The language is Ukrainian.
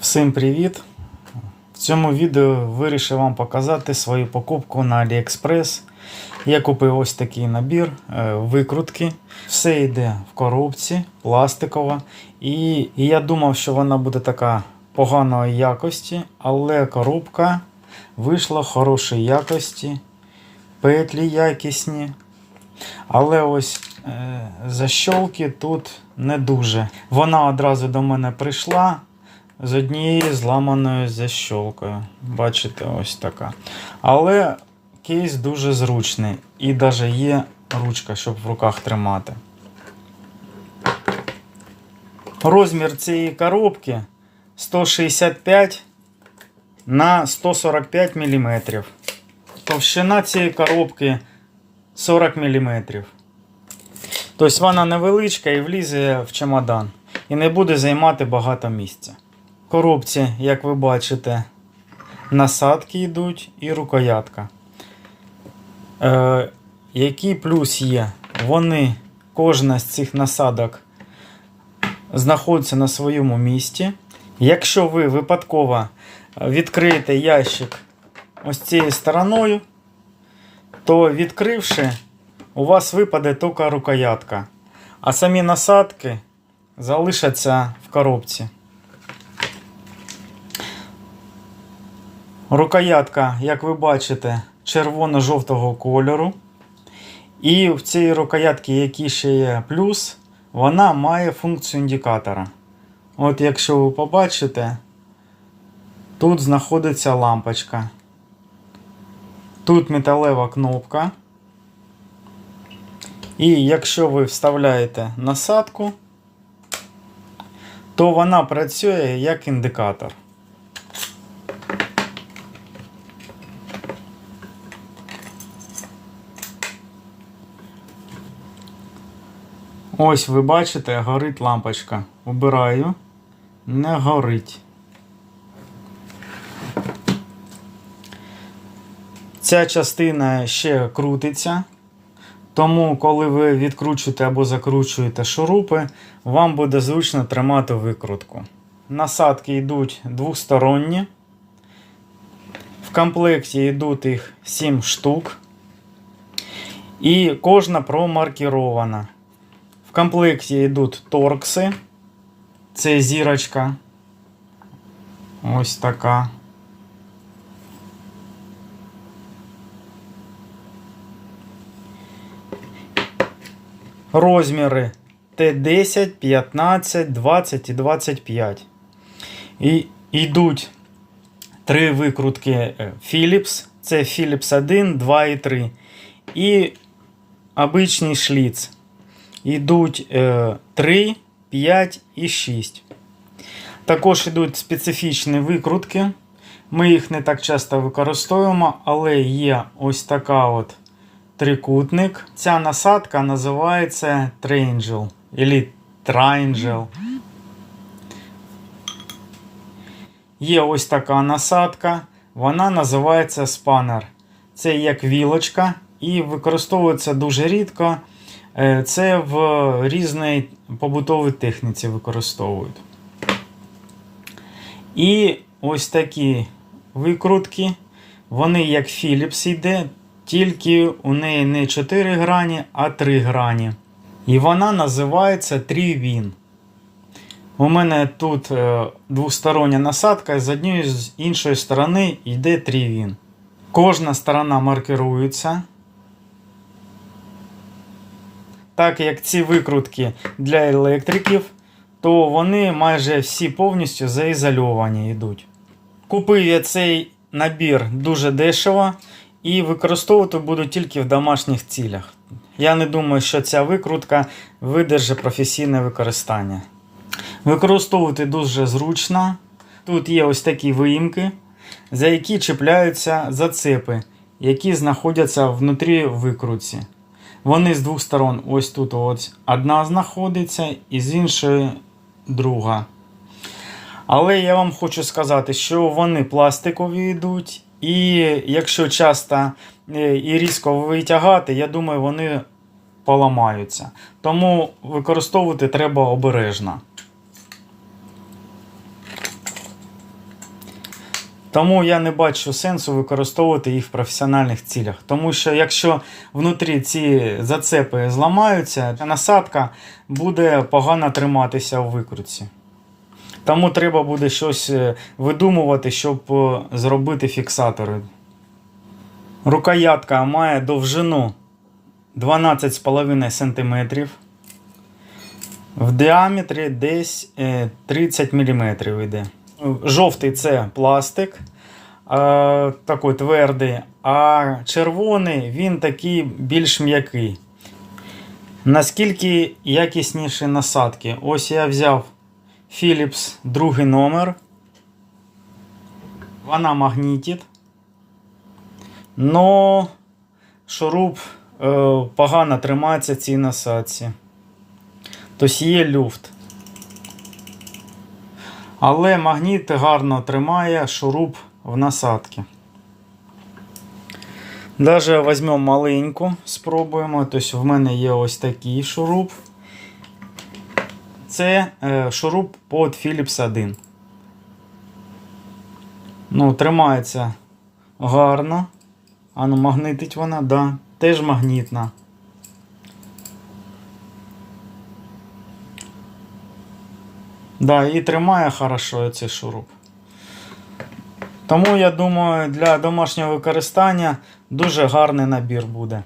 Всім привіт! В цьому відео вирішив вам показати свою покупку на AliExpress. Я купив ось такий набір е, викрутки. Все йде в коробці, пластикова. І, я думав, що вона буде така поганої якості, але коробка вийшла хорошої якості, петлі якісні. Але ось е, защолки тут не дуже. Вона одразу до мене прийшла з однією зламаною защолкою. Бачите, ось така. Але кейс дуже зручний. І навіть є ручка, щоб в руках тримати. Розмір цієї коробки 165 на 145 мм. Товщина цієї коробки 40 мм. Тобто вона невеличка і влізе в чемодан. І не буде займати багато місця. Коробці, як ви бачите, насадки йдуть і рукоятка. Е, який плюс є? Вони, кожна з цих насадок знаходиться на своєму місці. Якщо ви випадково відкриєте ящик ось цією стороною, то відкривши, у вас випаде тільки рукоятка, а самі насадки залишаться в коробці. Рукоятка, як ви бачите, червоно-жовтого кольору. І в цій рукоятці, який ще є плюс, вона має функцію індикатора. От якщо ви побачите, тут знаходиться лампочка. Тут металева кнопка. І якщо ви вставляєте насадку, то вона працює як індикатор. Ось ви бачите, горить лампочка. Убираю. Не горить. Ця частина ще крутиться. Тому, коли ви відкручуєте або закручуєте шурупи, вам буде зручно тримати викрутку. Насадки йдуть двосторонні. В комплекті йдуть їх 7 штук. І кожна промаркірована. В комплекті йдуть торкси. Це зірочка. Ось така. Розміри Т10, 15, 20 і 25. І йдуть три викрутки е, Philips. Це Philips 1, 2 і 3. І обичний шліц. Йдуть 3, 5 і 6. Також йдуть специфічні викрутки. Ми їх не так часто використовуємо, але є ось така от трикутник. Ця насадка називається Triangle або Triangle. Є ось така насадка, вона називається спанер. Це як вілочка і використовується дуже рідко. Е, це в різній побутовій техніці використовують. І ось такі викрутки. Вони як Philips йде, тільки у неї не 4 грані, а 3 грані. І вона називається Tri-Win. У мене тут е, двостороння насадка, з однієї з іншої сторони йде Tri-Win. Кожна сторона маркирується. Так як ці викрутки для електриків, то вони майже всі повністю заізольовані йдуть. Купив я цей набір дуже дешево і використовувати буду тільки в домашніх цілях. Я не думаю, що ця викрутка видержить професійне використання. Використовувати дуже зручно. Тут є ось такі виїмки, за які чіпляються зацепи, які знаходяться внутрі викрутці. Вони з двох сторон, ось тут ось одна знаходиться, і з іншої друга. Але я вам хочу сказати, що вони пластикові йдуть, і якщо часто е, і різко витягати, я думаю, вони поламаються. Тому використовувати треба обережно. Тому я не бачу сенсу використовувати їх в професіональних цілях. Тому що якщо внутрі ці зацепи зламаються, насадка буде погано триматися у викрутці. Тому треба буде щось е, видумувати, щоб е, зробити фіксатори. Рукоятка має довжину 12,5 см. В діаметрі десь е, 30 мм йде. Жовтий це пластик, е, такий твердий, а червоний він такий більш м'який. Наскільки якісніші насадки? Ось я взяв Philips другий номер. Вона магнітить. Но шуруп е, погано тримається цій насадці. Тобто є люфт. Але магніт гарно тримає шуруп в насадці. Даже візьмемо маленьку, спробуємо. Тобто в мене є ось такий шуруп. Це е, шуруп под Philips 1. Ну, тримається гарно. А ну, магнитить вона, да. Теж магнітна. Да, і тримає хорошо цей шуруп. Тому я думаю, для домашнього використання дуже гарний набір буде.